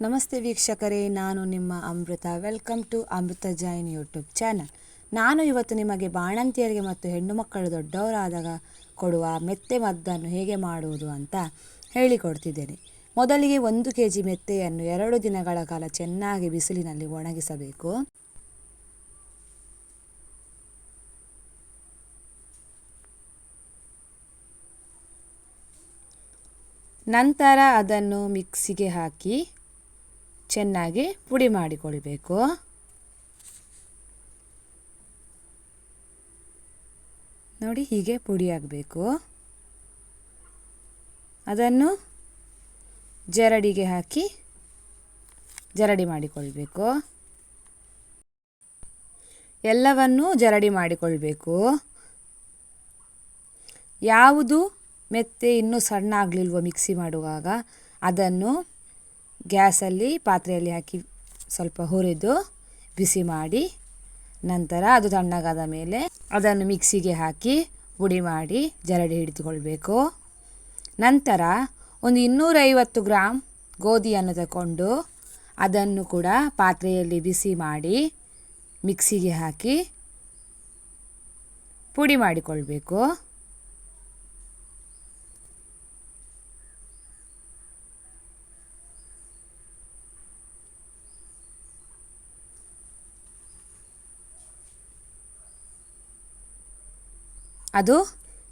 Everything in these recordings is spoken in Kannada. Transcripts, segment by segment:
ನಮಸ್ತೆ ವೀಕ್ಷಕರೇ, ನಾನು ನಿಮ್ಮ Amrutha. Welcome to Amrutha Jain YouTube channel ನಾನು ಇವತ್ತು ನಿಮಗೆ ಬಾಣಂತಿಯರಿಗೆ ಮತ್ತು ಹೆಣ್ಣು ಮಕ್ಕಳು ದೊಡ್ಡವರಾದಾಗ ಕೊಡುವ ಮೆತ್ತೆ ಮದ್ದನ್ನು ಹೇಗೆ ಮಾಡುವುದು ಅಂತ ಹೇಳಿಕೊಡ್ತಿದ್ದೇನೆ. ಮೊದಲಿಗೆ ಒಂದು ಕೆ ಜಿ ಮೆತ್ತೆಯನ್ನು ಎರಡು ದಿನಗಳ ಕಾಲ ಚೆನ್ನಾಗಿ ಬಿಸಿಲಿನಲ್ಲಿ ಒಣಗಿಸಬೇಕು. ನಂತರ ಅದನ್ನು ಮಿಕ್ಸಿಗೆ ಹಾಕಿ ಚೆನ್ನಾಗಿ ಪುಡಿ ಮಾಡಿಕೊಳ್ಬೇಕು. ನೋಡಿ ಹೀಗೆ ಪುಡಿ ಆಗಬೇಕು. ಅದನ್ನು ಜರಡಿಗೆ ಹಾಕಿ ಜರಡಿ ಮಾಡಿಕೊಳ್ಬೇಕು. ಎಲ್ಲವನ್ನೂ ಜರಡಿ ಮಾಡಿಕೊಳ್ಬೇಕು. ಯಾವುದು ಮೆತ್ತೆ ಇನ್ನೂ ಸಣ್ಣ ಆಗಲಿಲ್ವೋ ಮಿಕ್ಸಿ ಮಾಡುವಾಗ ಅದನ್ನು ಗ್ಯಾಸಲ್ಲಿ ಪಾತ್ರೆಯಲ್ಲಿ ಹಾಕಿ ಸ್ವಲ್ಪ ಹುರಿದು ಬಿಸಿ ಮಾಡಿ, ನಂತರ ಅದು ತಣ್ಣಗಾದ ಮೇಲೆ ಅದನ್ನು ಮಿಕ್ಸಿಗೆ ಹಾಕಿ ಪುಡಿ ಮಾಡಿ ಜರಡಿ ಹಿಡಿದುಕೊಳ್ಬೇಕು. ನಂತರ ಒಂದು ಇನ್ನೂರೈವತ್ತು ಗ್ರಾಮ್ ಗೋಧಿಯನ್ನು ತಗೊಂಡು ಅದನ್ನು ಕೂಡ ಪಾತ್ರೆಯಲ್ಲಿ ಬಿಸಿ ಮಾಡಿ ಮಿಕ್ಸಿಗೆ ಹಾಕಿ ಪುಡಿ ಮಾಡಿಕೊಳ್ಬೇಕು. ಅದು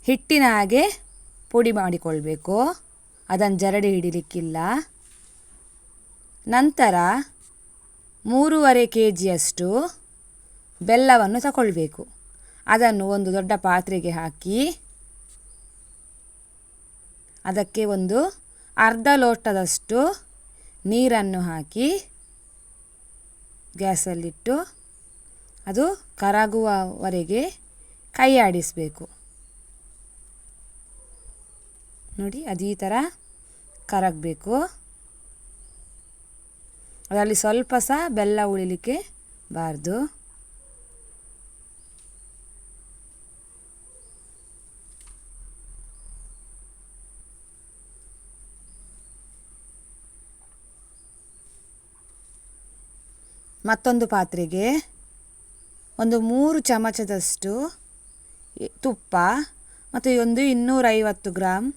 ಹಿಟ್ಟಿನ ಹಾಗೆ ಪುಡಿ ಮಾಡಿಕೊಳ್ಬೇಕು. ಅದನ್ನು ಜರಡಿ ಹಿಡಿಲಿಕ್ಕಿಲ್ಲ. ನಂತರ ಮೂರುವರೆ ಕೆ ಜಿಯಷ್ಟು ಬೆಲ್ಲವನ್ನು ತಗೊಳ್ಬೇಕು ಅದನ್ನು ಒಂದು ದೊಡ್ಡ ಪಾತ್ರೆಗೆ ಹಾಕಿ ಅದಕ್ಕೆ ಒಂದು ಅರ್ಧ ಲೋಟದಷ್ಟು ನೀರನ್ನು ಹಾಕಿ ಗ್ಯಾಸಲ್ಲಿಟ್ಟು ಅದು ಕರಗುವವರೆಗೆ ಕೈ ಆಡಿಸಬೇಕು. ನೋಡಿ, ಅದು ಈ ಥರ ಕರಗಬೇಕು. ಅದರಲ್ಲಿ ಸ್ವಲ್ಪ ಸಹ ಬೆಲ್ಲ ಉಳಿಲಿಕ್ಕೆ ಬಾರ್ದು. ಮತ್ತೊಂದು ಪಾತ್ರೆಗೆ ಒಂದು ಮೂರು ಚಮಚದಷ್ಟು ತುಪ್ಪ ಮತ್ತು ಒಂದು ಇನ್ನೂರೈವತ್ತು ಗ್ರಾಮ್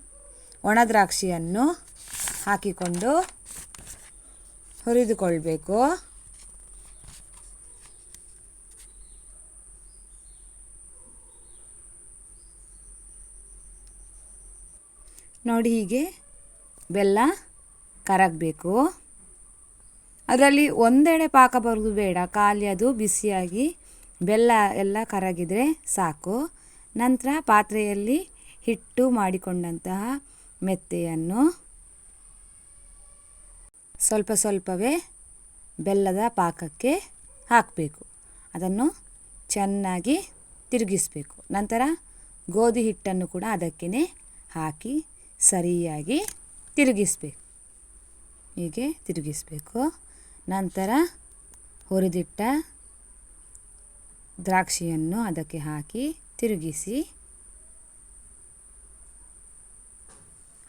ಒಣದ್ರಾಕ್ಷಿಯನ್ನು ಹಾಕಿಕೊಂಡು ಹುರಿದುಕೊಳ್ಬೇಕು. ನೋಡಿ ಹೀಗೆ ಬೆಲ್ಲ ಕರಗಬೇಕು. ಅದರಲ್ಲಿ ಒಂದೆಡೆ ಪಾಕ ಬರೋದು ಬೇಡ, ಖಾಲಿ ಅದು ಬಿಸಿಯಾಗಿ ಬೆಲ್ಲ ಎಲ್ಲ ಕರಗಿದರೆ ಸಾಕು. ನಂತರ ಪಾತ್ರೆಯಲ್ಲಿ ಹಿಟ್ಟು ಮಾಡಿಕೊಂಡಂತಹ ಮೆತ್ತೆಯನ್ನು ಸ್ವಲ್ಪ ಸ್ವಲ್ಪವೇ ಬೆಲ್ಲದ ಪಾಕಕ್ಕೆ ಹಾಕಬೇಕು. ಅದನ್ನು ಚೆನ್ನಾಗಿ ತಿರುಗಿಸಬೇಕು. ನಂತರ ಗೋಧಿ ಹಿಟ್ಟನ್ನು ಕೂಡ ಅದಕ್ಕೇ ಹಾಕಿ ಸರಿಯಾಗಿ ತಿರುಗಿಸಬೇಕು. ಹೀಗೆ ತಿರುಗಿಸಬೇಕು. ನಂತರ ಹುರಿದಿಟ್ಟ ದ್ರಾಕ್ಷಿಯನ್ನು ಅದಕ್ಕೆ ಹಾಕಿ ತಿರುಗಿಸಿ,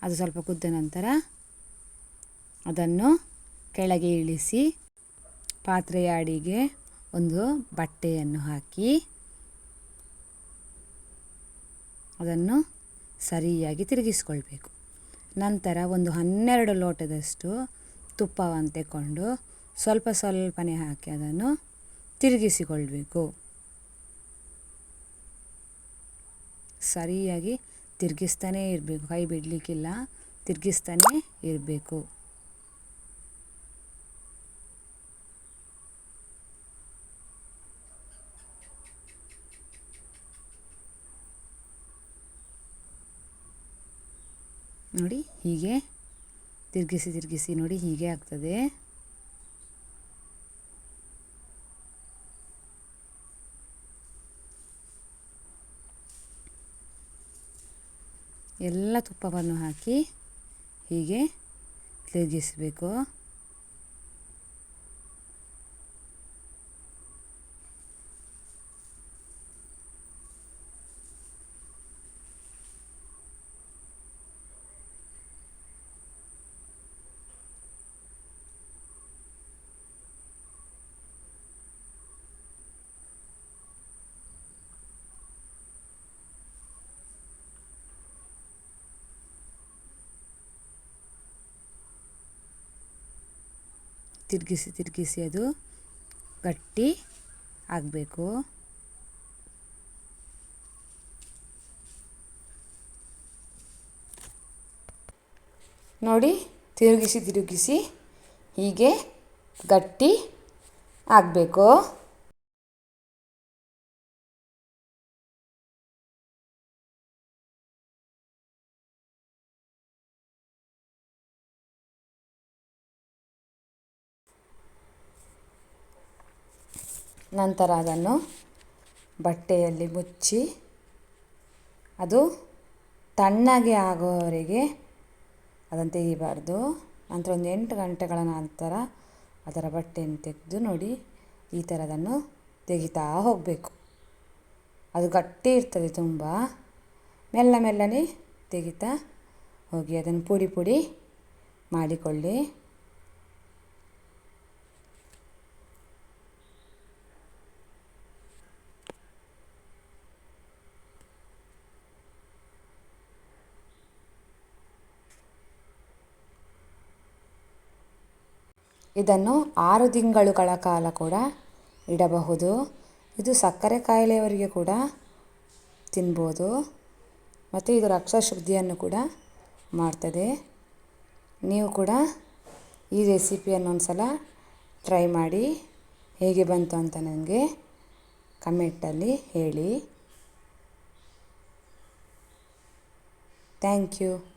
ಅದು ಸ್ವಲ್ಪ ಕುದ್ದ ನಂತರ ಅದನ್ನು ಕೆಳಗೆ ಇಳಿಸಿ ಪಾತ್ರೆಯ ಅಡಿಗೆ ಒಂದು ಬಟ್ಟೆಯನ್ನು ಹಾಕಿ, ಅದನ್ನು ಸರಿಯಾಗಿ ತಿರುಗಿಸ್ಕೊಳ್ಬೇಕು. ನಂತರ ಒಂದು ಹನ್ನೆರಡು ಲೋಟದಷ್ಟು ತುಪ್ಪವನ್ನು ತೆಕ್ಕೊಂಡು ಸ್ವಲ್ಪ ಸ್ವಲ್ಪನೇ ಹಾಕಿ ಅದನ್ನು ತಿರುಗಿಸಿಕೊಳ್ಬೇಕು. ಸರಿಯಾಗಿ ತಿರುಗಿಸ್ತಾನೇ ಇರಬೇಕು. ಕೈ ಬಿಡಲಿಕ್ಕಿಲ್ಲ. ತಿರುಗಿಸ್ತಾನೇ ಇರಬೇಕು. ನೋಡಿ ಹೀಗೆ ತಿರುಗಿಸಿ ತಿರುಗಿಸಿ ನೋಡಿ ಹೀಗೆ ಆಗ್ತದೆ. ಎಲ್ಲ ತುಪ್ಪವನ್ನು ಹಾಕಿ ಹೀಗೆ ತಿರುಗಿಸಬೇಕು ತಿರುಗಿಸಿ ತಿರುಗಿಸಿ ಅದು ಗಟ್ಟಿ ಆಗಬೇಕು. ನೋಡಿ ತಿರುಗಿಸಿ ತಿರುಗಿಸಿ ಹೀಗೆ ಗಟ್ಟಿ ಆಗಬೇಕು. ನಂತರ ಅದನ್ನು ಬಟ್ಟೆಯಲ್ಲಿ ಮುಚ್ಚಿ ಅದು ತಣ್ಣಗೆ ಆಗೋವರೆಗೆ ಅದನ್ನು ತೆಗಿಬಾರ್ದು. ನಂತರ ಒಂದು ಎಂಟು ಗಂಟೆಗಳ ನಂತರ ಅದರ ಬಟ್ಟೆಯನ್ನು ತೆಗೆದು ನೋಡಿ ಈ ಥರದನ್ನು ತೆಗಿತಾ ಹೋಗಬೇಕು. ಅದು ಗಟ್ಟಿ ಇರ್ತದೆ ತುಂಬ. ಮೆಲ್ಲ ಮೆಲ್ಲನೆ ತೆಗಿತಾ ಹೋಗಿ ಅದನ್ನು ಪುಡಿ ಪುಡಿ ಮಾಡಿಕೊಳ್ಳಿ. ಇದನ್ನು ಆರು ತಿಂಗಳುಗಳ ಕಾಲ ಕೂಡ ಇಡಬಹುದು. ಇದು ಸಕ್ಕರೆ ಕಾಯಿಲೆಯವರಿಗೆ ಕೂಡ ತಿನ್ಬೋದು. ಮತ್ತು ಇದು ರಕ್ತ ಶುದ್ಧಿಯನ್ನು ಕೂಡ ಮಾಡ್ತದೆ. ನೀವು ಕೂಡ ಈ ರೆಸಿಪಿಯನ್ನು ಒಂದು ಸಲ ಟ್ರೈ ಮಾಡಿ. ಹೇಗೆ ಬಂತು ಅಂತ ನನಗೆ ಕಮೆಂಟಲ್ಲಿ ಹೇಳಿ. Thank you.